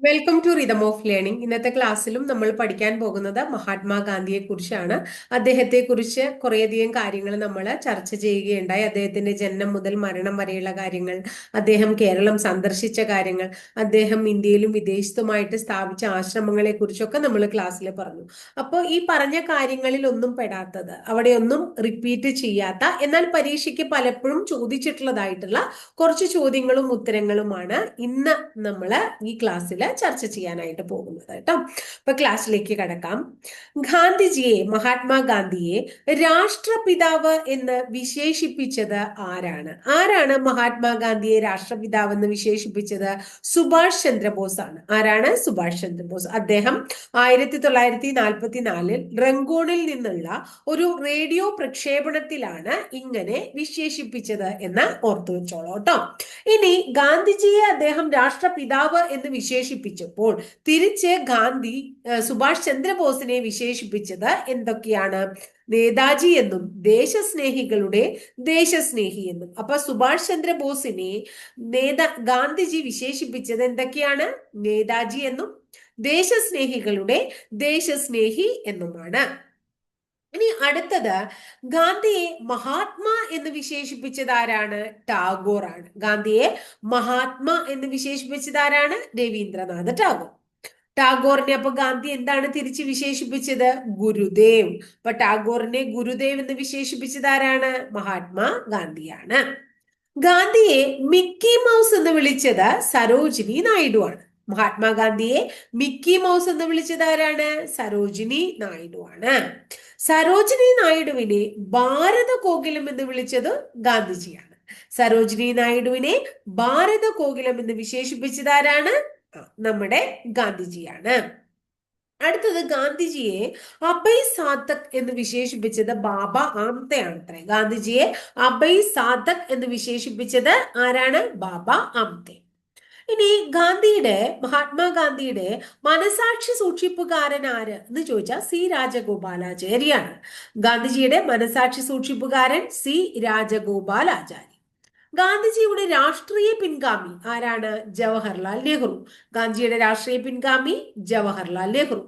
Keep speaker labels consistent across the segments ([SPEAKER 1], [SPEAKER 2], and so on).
[SPEAKER 1] Welcome to rhythm of learning ഇന്നത്തെ ക്ലാസ്സിലും നമ്മൾ പഠിക്കാൻ പോകുന്നത് മഹാത്മാഗാന്ധിയെ കുറിച്ചാണ്. അദ്ദേഹത്തെ കുറിച്ച് കുറേയധികം കാര്യങ്ങൾ നമ്മൾ ചർച്ച ചെയ്യുകയുണ്ടായി. അദ്ദേഹത്തിന്റെ ജനനം മുതൽ മരണം വരെയുള്ള കാര്യങ്ങൾ അദ്ദേഹം കേരളം സന്ദർശിച്ച കാര്യങ്ങൾ അദ്ദേഹം ഇന്ത്യയിലും വിദേശത്തുമായിട്ട് സ്ഥാപിച്ച ആശ്രമങ്ങളെ കുറിച്ചൊക്കെ നമ്മൾ ക്ലാസ്സിൽ പറഞ്ഞു. അപ്പോൾ ഈ പറഞ്ഞ കാര്യങ്ങളിൽ ഒന്നും പെടാത്തത് അവിടെ ഒന്നും റിപ്പീറ്റ് ചെയ്യാത്ത എന്നാൽ പരീക്ഷയ്ക്ക് പലപ്പോഴും ചോദിച്ചിട്ടുള്ളതായിട്ടുള്ള കുറച്ച് ചോദ്യങ്ങളും ഉത്തരങ്ങളുമാണ് ഇന്ന് നമ്മൾ ഈ ക്ലാസ്സിൽ ചർച്ച ചെയ്യാനായിട്ട് പോകുന്നത് കേട്ടോ. അപ്പൊ ക്ലാസ്സിലേക്ക് കടക്കാം. ഗാന്ധിജിയെ മഹാത്മാഗാന്ധിയെ രാഷ്ട്രപിതാവ് എന്ന് വിശേഷിപ്പിച്ചത് ആരാണ്? ആരാണ് മഹാത്മാഗാന്ധിയെ രാഷ്ട്രപിതാവ് എന്ന് വിശേഷിപ്പിച്ചത്? സുഭാഷ് ചന്ദ്രബോസ് ആണ്. ആരാണ്? സുഭാഷ് ചന്ദ്രബോസ്. അദ്ദേഹം ആയിരത്തി തൊള്ളായിരത്തി നാൽപ്പത്തി നാലിൽ റംഗൂണിൽ നിന്നുള്ള ഒരു റേഡിയോ പ്രക്ഷേപണത്തിലാണ് ഇങ്ങനെ വിശേഷിപ്പിച്ചത് എന്ന് ഓർത്തു വെച്ചോളൂ കേട്ടോ. ഇനി ഗാന്ധിജിയെ അദ്ദേഹം രാഷ്ട്രപിതാവ് എന്ന് വിശേഷിപ്പിച്ചപ്പോൾ തിരിച്ച് ഗാന്ധി സുഭാഷ് ചന്ദ്രബോസിനെ വിശേഷിപ്പിച്ചത് എന്തൊക്കെയാണ്? നേതാജി എന്നും ദേശസ്നേഹികളുടെ ദേശസ്നേഹി എന്നും. അപ്പൊ സുഭാഷ് ചന്ദ്രബോസിനെ നേതാ ഗാന്ധിജി വിശേഷിപ്പിച്ചത് എന്തൊക്കെയാണ്? നേതാജി എന്നും ദേശസ്നേഹികളുടെ ദേശസ്നേഹി എന്നുമാണ്. ഇനി അടുത്തത് ഗാന്ധിയെ മഹാത്മാ എന്ന് വിശേഷിപ്പിച്ചത് ആരാണ് ടാഗോർ ആണ് ഗാന്ധിയെ മഹാത്മാ എന്ന് വിശേഷിപ്പിച്ചത് ആരാണ് രവീന്ദ്രനാഥ് ടാഗോർ. ടാഗോറിനെ അപ്പൊ ഗാന്ധി എന്താണ് തിരിച്ച് വിശേഷിപ്പിച്ചത്? ഗുരുദേവ്. അപ്പൊ ടാഗോറിനെ ഗുരുദേവ് എന്ന് വിശേഷിപ്പിച്ചത് ആരാണ് മഹാത്മാ ഗാന്ധിയാണ്. ഗാന്ധിയെ മിക്കി മൗസ് എന്ന് വിളിച്ചത് സരോജിനി നായിഡു ആണ് മഹാത്മാഗാന്ധിയെ മിക്കി മൗസ് എന്ന് വിളിച്ചത് ആരാണ്? സരോജിനി നായിഡു ആണ്. സരോജിനി നായിഡുവിനെ ഭാരത കോകിലം എന്ന് വിളിച്ചത് ഗാന്ധിജിയാണ്. സരോജിനി നായിഡുവിനെ ഭാരത കോകിലം എന്ന് വിശേഷിപ്പിച്ചത് ആരാണ്? നമ്മുടെ ഗാന്ധിജിയാണ്. അടുത്തത് ഗാന്ധിജിയെ അഭയ് സാധക് എന്ന് വിശേഷിപ്പിച്ചത് ബാബ ആംതയാണ് അത്രേ. ഗാന്ധിജിയെ അഭയ് സാധക് എന്ന് വിശേഷിപ്പിച്ചത് ആരാണ്? ബാബ ആംതെ. ഇനി ഗാന്ധിയുടെ മഹാത്മാഗാന്ധിയുടെ മനസാക്ഷി സൂക്ഷിപ്പുകാരൻ ആര് എന്ന് ചോദിച്ചാൽ സി രാജഗോപാലാചാര്യാണ്. ഗാന്ധിജിയുടെ മനസാക്ഷി സൂക്ഷിപ്പുകാരൻ സി രാജഗോപാലാചാര്യ ഗാന്ധിജിയുടെ രാഷ്ട്രീയ പിൻഗാമി ആരാണ്? ജവഹർലാൽ നെഹ്റു. ഗാന്ധിജിയുടെ രാഷ്ട്രീയ പിൻഗാമി ജവഹർലാൽ നെഹ്റു.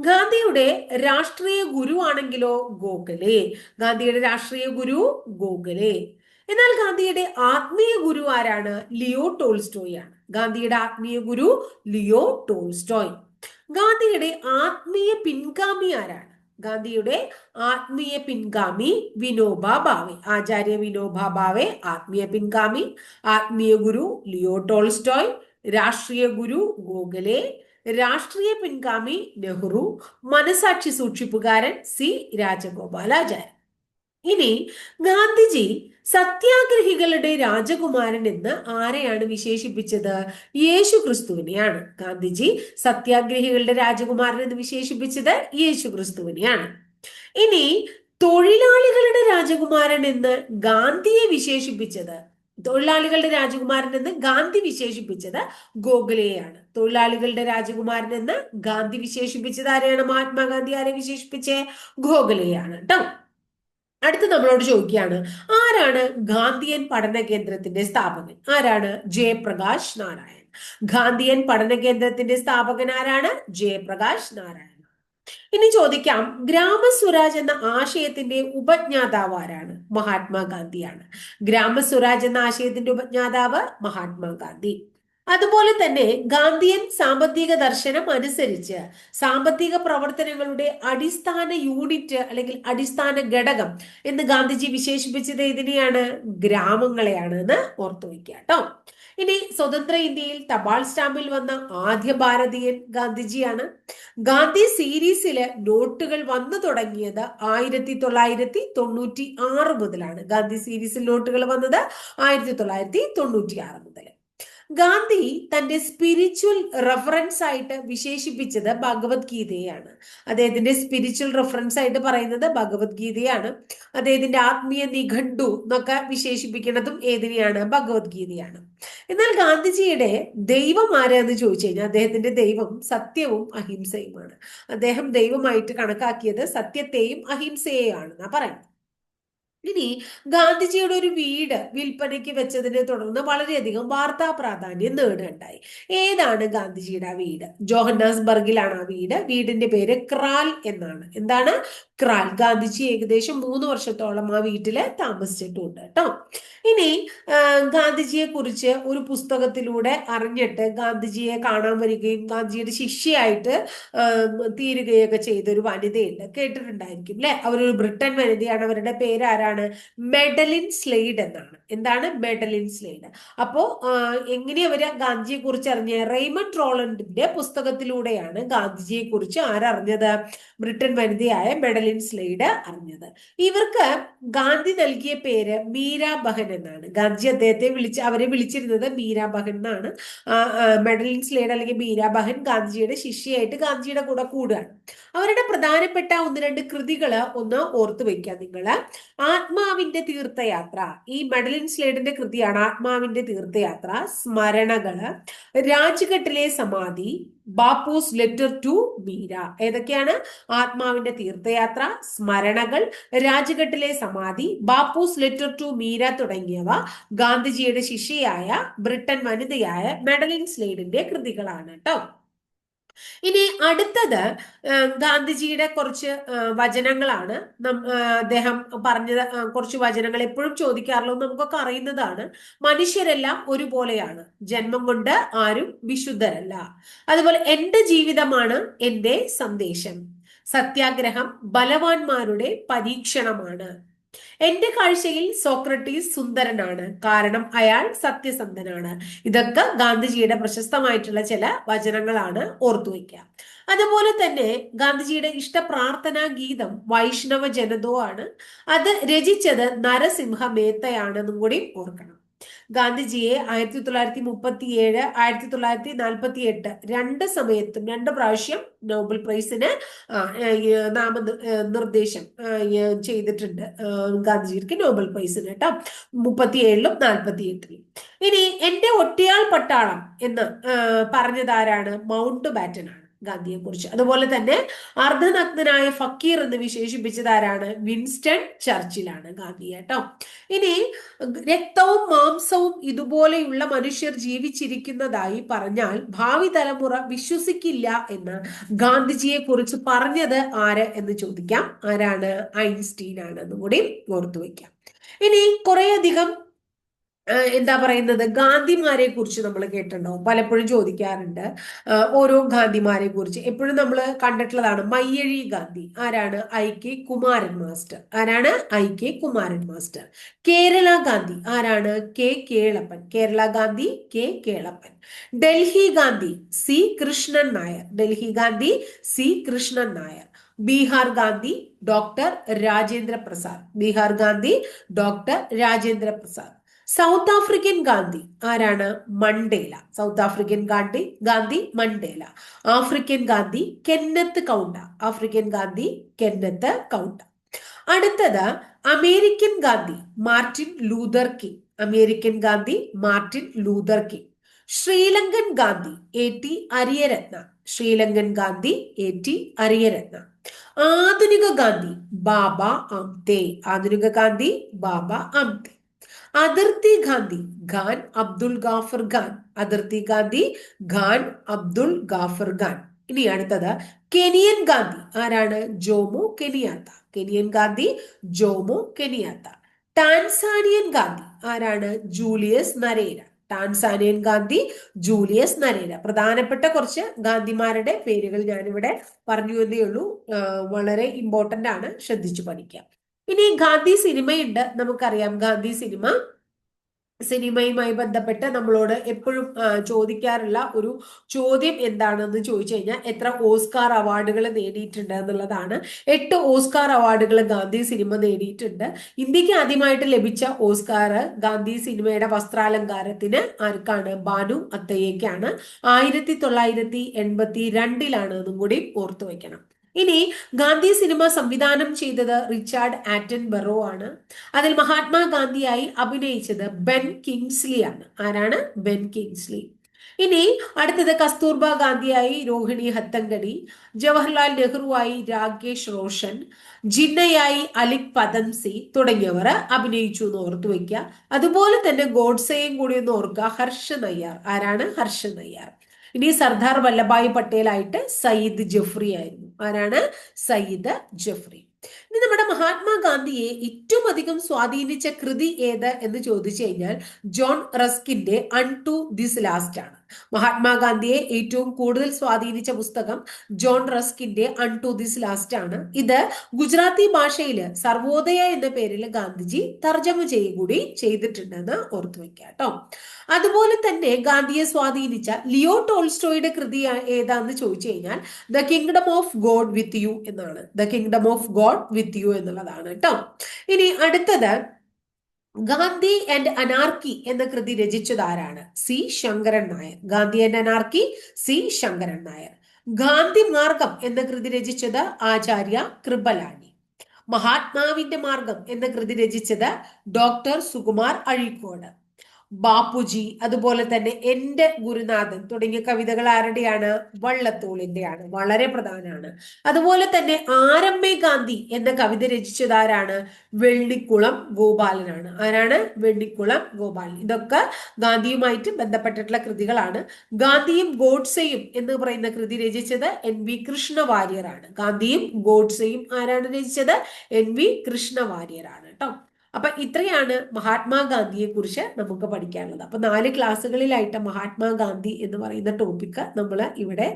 [SPEAKER 1] ഗാന്ധിയുടെ രാഷ്ട്രീയ ഗുരു ആണെങ്കിലോ ഗോഖലെ. ഗാന്ധിയുടെ രാഷ്ട്രീയ ഗുരു ഗോഖലെ. എന്നാൽ ഗാന്ധിയുടെ ആത്മീയ ഗുരു ആരാണ്? ലിയോ ടോൾസ്റ്റോയ് ആണ്. ഗാന്ധിയുടെ ആത്മീയ ഗുരു ലിയോ ടോൾസ്റ്റോയ്. ഗാന്ധിയുടെ ആത്മീയ പിൻഗാമി ആരാണ്? ഗാന്ധിയുടെ ആത്മീയ പിൻഗാമി വിനോബ ഭാവെ ആചാര്യ വിനോബ ഭാവെ ആത്മീയ പിൻഗാമി ആത്മീയ ഗുരു ലിയോ ടോൾസ്റ്റോയ് രാഷ്ട്രീയ ഗുരു ഗോഖലെ രാഷ്ട്രീയ പിൻഗാമി നെഹ്റു മനസാക്ഷി സൂക്ഷിപ്പുകാരൻ സി രാജഗോപാലാചാര്യ ഇനി ഗാന്ധിജി സത്യാഗ്രഹികളുടെ രാജകുമാരൻ എന്ന് ആരെയാണ് വിശേഷിപ്പിച്ചത്? യേശു ക്രിസ്തുവിനെയാണ് ഗാന്ധിജി സത്യാഗ്രഹികളുടെ രാജകുമാരൻ എന്ന് വിശേഷിപ്പിച്ചത് യേശു ക്രിസ്തുവിനെയാണ് ഇനി തൊഴിലാളികളുടെ രാജകുമാരൻ എന്ന് ഗാന്ധിയെ വിശേഷിപ്പിച്ചത്? തൊഴിലാളികളുടെ രാജകുമാരൻ എന്ന് ഗാന്ധി വിശേഷിപ്പിച്ചത് ഗോഖലെയാണ്. തൊഴിലാളികളുടെ രാജകുമാരൻ എന്ന് ഗാന്ധി വിശേഷിപ്പിച്ചത് ആരെയാണ്? മഹാത്മാഗാന്ധി ആരെ വിശേഷിപ്പിച്ചേ? ഗോഖലെയാണ് കേട്ടോ അടുത്ത് നമ്മളോട് ചോദിക്കുകയാണ് ആരാണ് ഗാന്ധിയൻ പഠന കേന്ദ്രത്തിന്റെ സ്ഥാപകൻ? ആരാണ് ജയപ്രകാശ് നാരായൺ? ഗാന്ധിയൻ പഠന കേന്ദ്രത്തിന്റെ സ്ഥാപകൻ ആരാണ്? ജയപ്രകാശ് നാരായൺ. ഇനി ചോദിക്കാം ഗ്രാമസ്വരാജ് എന്ന ആശയത്തിന്റെ ഉപജ്ഞാതാവ് ആരാണ്? മഹാത്മാഗാന്ധിയാണ്. ഗ്രാമസ്വരാജ് എന്ന ആശയത്തിന്റെ ഉപജ്ഞാതാവ് മഹാത്മാഗാന്ധി. അതുപോലെ തന്നെ ഗാന്ധിയൻ സാമ്പത്തിക ദർശനം അനുസരിച്ച് സാമ്പത്തിക പ്രവർത്തനങ്ങളുടെ അടിസ്ഥാന യൂണിറ്റ് അല്ലെങ്കിൽ അടിസ്ഥാന ഘടകം എന്ന് ഗാന്ധിജി വിശേഷിപ്പിച്ചത് ഇതിനെയാണ് ഗ്രാമങ്ങളെയാണ് എന്ന് ഓർത്തു വയ്ക്കുക കേട്ടോ. ഇനി സ്വതന്ത്ര ഇന്ത്യയിൽ തപാൽ സ്റ്റാമ്പിൽ വന്ന ആദ്യ ഭാരതീയൻ ഗാന്ധിജിയാണ്. ഗാന്ധി സീരീസിൽ നോട്ടുകൾ വന്നു തുടങ്ങിയത് ആയിരത്തി തൊള്ളായിരത്തി തൊണ്ണൂറ്റി ആറ് മുതലാണ്. ഗാന്ധി സീരീസിൽ നോട്ടുകൾ വന്നത് ആയിരത്തി തൊള്ളായിരത്തി തൊണ്ണൂറ്റി ആറ് മുതൽ ഗാന്ധി തന്റെ സ്പിരിച്വൽ റെഫറൻസ് ആയിട്ട് വിശേഷിപ്പിച്ചത് ഭഗവത്ഗീതയാണ് അദ്ദേഹത്തിന്റെ സ്പിരിച്വൽ റെഫറൻസ് ആയിട്ട് പറയുന്നത് ഭഗവത്ഗീതയാണ്. അദ്ദേഹത്തിന്റെ ആത്മീയ നിഘണ്ടു എന്നൊക്കെ വിശേഷിപ്പിക്കുന്നതും ഏതിനെയാണ്? ഭഗവത്ഗീതയാണ്. എന്നാൽ ഗാന്ധിജിയുടെ ദൈവം ആരാന്ന് ചോദിച്ചു കഴിഞ്ഞാൽ അദ്ദേഹത്തിന്റെ ദൈവം സത്യവും അഹിംസയുമാണ്. അദ്ദേഹം ദൈവമായിട്ട് കണക്കാക്കിയത് സത്യത്തെയും അഹിംസയെയാണ് ആണെന്നാ പറയുന്നത്. ഇനി ഗാന്ധിജിയുടെ ഒരു വീട് വിൽപ്പനയ്ക്ക് വെച്ചതിനെ തുടർന്ന് വളരെയധികം വാർത്താ പ്രാധാന്യം നേടുകയുണ്ടായി. ഏതാണ് ഗാന്ധിജിയുടെ ആ വീട്? ജോഹന്നാസ്ബർഗിലാണ് ആ വീട്. വീടിന്റെ പേര് ക്രാൽ എന്നാണ്. എന്താണ്? ക്രാൽ. ഗാന്ധിജി ഏകദേശം മൂന്ന് വർഷത്തോളം ആ വീട്ടിൽ താമസിച്ചിട്ടുണ്ട് കേട്ടോ. ഇനി ഗാന്ധിജിയെ കുറിച്ച് ഒരു പുസ്തകത്തിലൂടെ അറിഞ്ഞിട്ട് ഗാന്ധിജിയെ കാണാൻ വരികയും ഗാന്ധിജിയുടെ ശിഷ്യയായിട്ട് തീരുകയൊക്കെ ചെയ്ത ഒരു വനിതയുണ്ട്. കേട്ടിട്ടുണ്ടായിരിക്കും അല്ലെ അവരൊരു ബ്രിട്ടൻ വനിതയാണ്. അവരുടെ പേര് ആരാണ് മെഡലിൻ സ്ലെയ്ഡ് എന്നാണ്. എന്താണ് മെഡലിൻ സ്ലെയ്ഡ് അപ്പോ എങ്ങനെ അവർ ഗാന്ധിജിയെ കുറിച്ച് അറിഞ്ഞ റെയ്മണ്ട് റോളണ്ടിന്റെ പുസ്തകത്തിലൂടെയാണ് ഗാന്ധിജിയെ കുറിച്ച് ആരറിഞ്ഞത്? ബ്രിട്ടൻ വനിതയായ മെഡലിൻ സ്ലെയ്ഡ് അറിഞ്ഞത്. ഇവർക്ക് ഗാന്ധി നൽകിയ പേര് മീരാ ബഹൻ എന്നാണ്. ഗാന്ധി അദ്ദേഹത്തെ വിളിച്ച് അവരെ വിളിച്ചിരുന്നത് മീരാ ബഹൻ എന്നാണ്. മെഡലിൻ സ്ലേഡ് അല്ലെങ്കിൽ മീരാ ബഹൻ ഗാന്ധിജിയുടെ ശിഷ്യയായിട്ട് ഗാന്ധിജിയുടെ കൂടെ കൂടുകയാണ്. അവരുടെ പ്രധാനപ്പെട്ട ഒന്ന് രണ്ട് കൃതികൾ ഒന്ന് ഓർത്തു വെക്കുക നിങ്ങൾ ആത്മാവിന്റെ തീർത്ഥയാത്ര. ഈ മെഡലിൻ സ്ലേഡിന്റെ കൃതിയാണ് ആത്മാവിന്റെ തീർത്ഥയാത്ര. സ്മരണകൾ. രാജ്ഘട്ടിലെ സമാധി. Bapu's letter to Mira. ഏതൊക്കെയാണ്? ആത്മാവിന്റെ തീർത്ഥയാത്ര സ്മരണകൾ രാജ്ഘട്ടിലെ സമാധി ബാപ്പൂസ് ലെറ്റർ ടു മീര തുടങ്ങിയവ ഗാന്ധിജിയുടെ ശിഷ്യയായ ബ്രിട്ടൻ വനിതയായ മെഡലിൻ സ്ലേഡിന്റെ കൃതികളാണ് കേട്ടോ ഇനി അടുത്തത് ഗാന്ധിജിയുടെ കുറച്ച് വചനങ്ങളാണ്. അദ്ദേഹം പറഞ്ഞ കുറച്ച് വചനങ്ങൾ എപ്പോഴും ചോദിക്കാറുള്ളൂ നമുക്കൊക്കെ അറിയുന്നതാണ്. മനുഷ്യരെല്ലാം ഒരുപോലെയാണ്. ജന്മം കൊണ്ട് ആരും വിശുദ്ധരല്ല. അതുപോലെ എന്റെ ജീവിതമാണ് എന്റെ സന്ദേശം. സത്യാഗ്രഹം ബലവാന്മാരുടെ പരീക്ഷണമാണ്. എന്റെ കാഴ്ചയിൽ സോക്രട്ടീസ് സുന്ദരനാണ്. കാരണം അയാൾ സത്യസന്ധനാണ്. ഇതൊക്കെ ഗാന്ധിജിയുടെ പ്രശസ്തമായിട്ടുള്ള ചില വചനങ്ങളാണ് ഓർത്തു വയ്ക്കുക. അതുപോലെ തന്നെ ഗാന്ധിജിയുടെ ഇഷ്ട പ്രാർത്ഥനാ ഗീതം വൈഷ്ണവ ജനതോ ആണ്. അത് രചിച്ചത് നരസിംഹ മേത്തയാണെന്നും കൂടി ഓർക്കണം. ഗാന്ധിജിയെ ആയിരത്തി തൊള്ളായിരത്തി മുപ്പത്തി ഏഴ് ആയിരത്തി തൊള്ളായിരത്തി നാൽപ്പത്തി എട്ട് രണ്ട് സമയത്തും രണ്ട് പ്രാവശ്യം നോബൽ പ്രൈസിന് നാമ നിർദ്ദേശം ചെയ്തിട്ടുണ്ട് ഗാന്ധിജിക്ക് നോബൽ പ്രൈസിന് കേട്ടോ. മുപ്പത്തി ഏഴിലും നാൽപ്പത്തി എട്ടിലും ഇനി എന്റെ ഒറ്റയാൾ പട്ടാളം എന്ന് പറഞ്ഞതാരാണ്? മൗണ്ട് ബാറ്റൻ ആണ് ഗാന്ധിയെ കുറിച്ച് അതുപോലെ തന്നെ അർദ്ധനഗ്നനായ ഫക്കീർ എന്ന് വിശേഷിപ്പിച്ചത് ആരാണ് വിൻസ്റ്റൺ ചർച്ചിലാണ് ഗാന്ധി കേട്ടോ. ഇനി രക്തവും മാംസവും ഇതുപോലെയുള്ള മനുഷ്യർ ജീവിച്ചിരിക്കുന്നതായി പറഞ്ഞാൽ ഭാവി തലമുറ വിശ്വസിക്കില്ല എന്ന് ഗാന്ധിജിയെ കുറിച്ച് പറഞ്ഞത് ആര് എന്ന് ചോദിക്കാം. ആരാണ്? ഐൻസ്റ്റീൻ ആണെന്നും കൂടി ഓർത്തു വയ്ക്കാം. ഇനി കുറേയധികം എന്താ പറയുന്നത്? ഗാന്ധിമാരെ കുറിച്ച് നമ്മൾ കേട്ടിട്ടുണ്ടാവും. പലപ്പോഴും ചോദിക്കാറുണ്ട്. ഓരോ ഗാന്ധിമാരെ കുറിച്ച്. എപ്പോഴും നമ്മൾ കണ്ടിട്ടുള്ളതാണ് മയ്യഴി ഗാന്ധി. ആരാണ്? I K Kumaran master. ആരാണ്? I K Kumaran master. Kerala Gandhi. ആരാണ്? K Kelappan. Kerala Gandhi K Kelappan. Delhi Gandhi C Krishnan Nair. Delhi Gandhi C Krishnan Nair. Bihar Gandhi doctor Rajendra Prasad. Bihar Gandhi doctor Rajendra Prasad. South African Gandhi ആരാണ്? Mandela. South African Gandhi Gandhi Mandela. African Gandhi Kenneth Kaunda. African Gandhi Kenneth Kaunda. അടുത്തത് American Gandhi Martin Luther King. American Gandhi Martin Luther King. Sri Lankan Gandhi A T Ariyaratne. Sri Lankan Gandhi A T Ariyaratne. ആധുനിക ഗാന്ധി ബാബ അംതേ. ആധുനിക ഗാന്ധി ബാബ അംതെ. അതിർത്തി ഗാന്ധി ഖാൻ അബ്ദുൽ ഗാഫർ ഖാൻ. അതിർത്തി ഗാന്ധി ഖാൻ അബ്ദുൽ ഗാഫർ ഖാൻ. ഇനി അടുത്തത് Kenyan Gandhi. ആരാണ്? Jomo Kenyatta. Kenyan Gandhi Jomo Kenyatta. Tanzanian Gandhi. ആരാണ്? Julius Nyerere. Tanzanian Gandhi Julius Nyerere. പ്രധാനപ്പെട്ട കുറച്ച് ഗാന്ധിമാരുടെ പേരുകൾ ഞാനിവിടെ പറഞ്ഞു എന്നേ ഉള്ളൂ. വളരെ ഇമ്പോർട്ടന്റ് ആണ്. ശ്രദ്ധിച്ചു പഠിക്കാം. ഇനി ഗാന്ധി സിനിമയുണ്ട് നമുക്കറിയാം. ഗാന്ധി സിനിമ സിനിമയുമായി ബന്ധപ്പെട്ട് നമ്മളോട് എപ്പോഴും ചോദിക്കാറുള്ള ഒരു ചോദ്യം എന്താണെന്ന് ചോദിച്ചു കഴിഞ്ഞാൽ എത്ര ഓസ്കാർ അവാർഡുകൾ നേടിയിട്ടുണ്ട് എന്നുള്ളതാണ്. എട്ട് ഓസ്കാർ അവാർഡുകൾ ഗാന്ധി സിനിമ നേടിയിട്ടുണ്ട്. ഇന്ത്യയ്ക്ക് ആദ്യമായിട്ട് ലഭിച്ച ഓസ്കാർ ഗാന്ധി സിനിമയുടെ വസ്ത്രാലങ്കാരത്തിന് ആർക്കാണ്? ബാനു അത്തയ്യക്കാണ് ആയിരത്തി തൊള്ളായിരത്തി എൺപത്തി രണ്ടിലാണ് കൂടി ഓർത്തു വെക്കണം ഇനി ഗാന്ധി സിനിമ സംവിധാനം ചെയ്തത് റിച്ചാർഡ് ആറ്റൻ ബെറോ ആണ്. അതിൽ മഹാത്മാഗാന്ധിയായി അഭിനയിച്ചത് ബെൻ കിങ്സ്ലി ആണ്. ആരാണ്? Ben Kingsley. ഇനി അടുത്തത് കസ്തൂർബ ഗാന്ധിയായി രോഹിണി ഹത്തങ്കടി ജവഹർലാൽ നെഹ്റുവായി രാകേഷ് റോഷൻ ജിന്നയായി അലിക് പദംസി തുടങ്ങിയവർ അഭിനയിച്ചു എന്ന് ഓർത്തു വയ്ക്കുക. അതുപോലെ തന്നെ ഗോഡ്സെയും കൂടി ഒന്ന് ഓർക്കുക. ഹർഷ നയ്യാർ. ആരാണ്? ഹർഷ നയ്യാർ. ഇനി സർദാർ വല്ലഭായ് പട്ടേലായിട്ട് സയ്യിദ് ജഫ്രി ആയിരുന്നു. ആരാണ്? സയ്യിദ് ജഫ്രി. ഇനി നമ്മുടെ മഹാത്മാഗാന്ധിയെ ഏറ്റവും അധികം സ്വാധീനിച്ച കൃതി ഏത് എന്ന് ചോദിച്ചു കഴിഞ്ഞാൽ ജോൺ റസ്കിന്റെ അൺ ടു ദിസ് ലാസ്റ്റ് ആണ്. മഹാത്മാഗാന്ധിയെ ഏറ്റവും കൂടുതൽ സ്വാധീനിച്ച പുസ്തകം ജോൺ റസ്കിന്റെ അൺ ടു ദിസ് ലാസ്റ്റ് ആണ്. ഇത് ഗുജറാത്തി ഭാഷയിൽ സർവോദയ എന്ന പേരിൽ ഗാന്ധിജി തർജമ ചെയ്യുകൂടി ചെയ്തിട്ടുണ്ടെന്ന് ഓർത്തു വെക്കുക കേട്ടോ. അതുപോലെ തന്നെ ഗാന്ധിയെ സ്വാധീനിച്ച ലിയോ ടോൾസ്റ്റോയുടെ കൃതി ഏതാന്ന് ചോദിച്ചു കഴിഞ്ഞാൽ the kingdom of God with you എന്നാണ്. The kingdom of God with you എന്നുള്ളതാണ് കേട്ടോ ഇനി അടുത്തത് ഗാന്ധി ആൻഡ് അനാർക്കി എന്ന കൃതി രചിച്ചത് ആരാണ്? C Sankaran Nair. Gandhi and anarchy C Sankaran Nair. Gandhi മാർഗം എന്ന കൃതി രചിച്ചത് ആചാര്യ കൃപലാനി. മഹാത്മാവിന്റെ മാർഗം എന്ന കൃതി രചിച്ചത് ഡോക്ടർ സുകുമാർ അഴീക്കോട്. ബാപ്പുജി അതുപോലെ തന്നെ എന്റെ ഗുരുനാഥൻ തുടങ്ങിയ കവിതകൾ ആരുടെയാണ്? വള്ളത്തോളിന്റെയാണ് വളരെ പ്രധാനമാണ്. അതുപോലെ തന്നെ ആരമ്മേ ഗാന്ധി എന്ന കവിത രചിച്ചത് ആരാണ്? വെള്ളിക്കുളം ഗോപാലനാണ്. ആരാണ്? വെള്ളിക്കുളം ഗോപാലൻ. ഇതൊക്കെ ഗാന്ധിയുമായിട്ട് ബന്ധപ്പെട്ടിട്ടുള്ള കൃതികളാണ്. ഗാന്ധിയും ഗോഡ്സെയും എന്ന് പറയുന്ന കൃതി രചിച്ചത് എൻ വി കൃഷ്ണ വാര്യറാണ് ഗാന്ധിയും ഗോഡ്സെയും ആരാണ് രചിച്ചത്? എൻ വി കൃഷ്ണ വാര്യറാണ് കേട്ടോ. അപ്പൊ ഇത്രയാണ് മഹാത്മാഗാന്ധിയെ കുറിച്ച് നമുക്ക് പഠിക്കാനുള്ളത്. അപ്പൊ നാല് ക്ലാസ്സുകളിലായിട്ട് മഹാത്മാഗാന്ധി എന്ന് പറയുന്ന ടോപ്പിക്ക് നമ്മൾ ഇവിടെ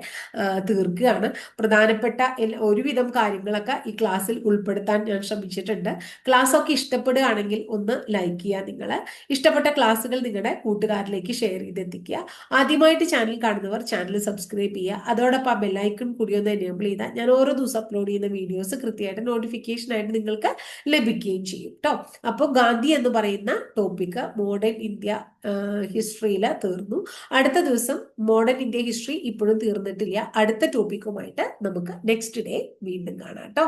[SPEAKER 1] തീർക്കുകയാണ്. പ്രധാനപ്പെട്ട ഒരുവിധം കാര്യങ്ങളൊക്കെ ഈ ക്ലാസ്സിൽ ഉൾപ്പെടുത്താൻ ഞാൻ ശ്രമിച്ചിട്ടുണ്ട്. ക്ലാസ് ഒക്കെ ഇഷ്ടപ്പെടുകയാണെങ്കിൽ ഒന്ന് ലൈക്ക് ചെയ്യുക നിങ്ങൾ ഇഷ്ടപ്പെട്ട ക്ലാസ്സുകൾ നിങ്ങളുടെ കൂട്ടുകാരിലേക്ക് ഷെയർ ചെയ്തെത്തിക്കുക. ആദ്യമായിട്ട് ചാനൽ കാണുന്നവർ ചാനൽ സബ്സ്ക്രൈബ് ചെയ്യുക. അതോടൊപ്പം ആ ബെല്ലൈക്കൺ കൂടി ഒന്ന് എനേബിൾ ചെയ്താൽ ഞാൻ ഓരോ ദിവസം അപ്ലോഡ് ചെയ്യുന്ന വീഡിയോസ് കൃത്യമായിട്ട് നോട്ടിഫിക്കേഷൻ ആയിട്ട് നിങ്ങൾക്ക് ലഭിക്കുകയും ചെയ്യും കേട്ടോ അപ്പോൾ ഗാന്ധി എന്ന് പറയുന്ന ടോപ്പിക്ക് മോഡേൺ ഇന്ത്യ ഹിസ്റ്ററിയിൽ തീർന്നു. അടുത്ത ദിവസം മോഡേൺ ഇന്ത്യ ഹിസ്റ്ററി ഇപ്പോഴും തീർന്നിട്ടില്ല. അടുത്ത ടോപ്പിക്കുമായിട്ട് നമുക്ക് നെക്സ്റ്റ് ഡേ വീണ്ടും കാണാം കേട്ടോ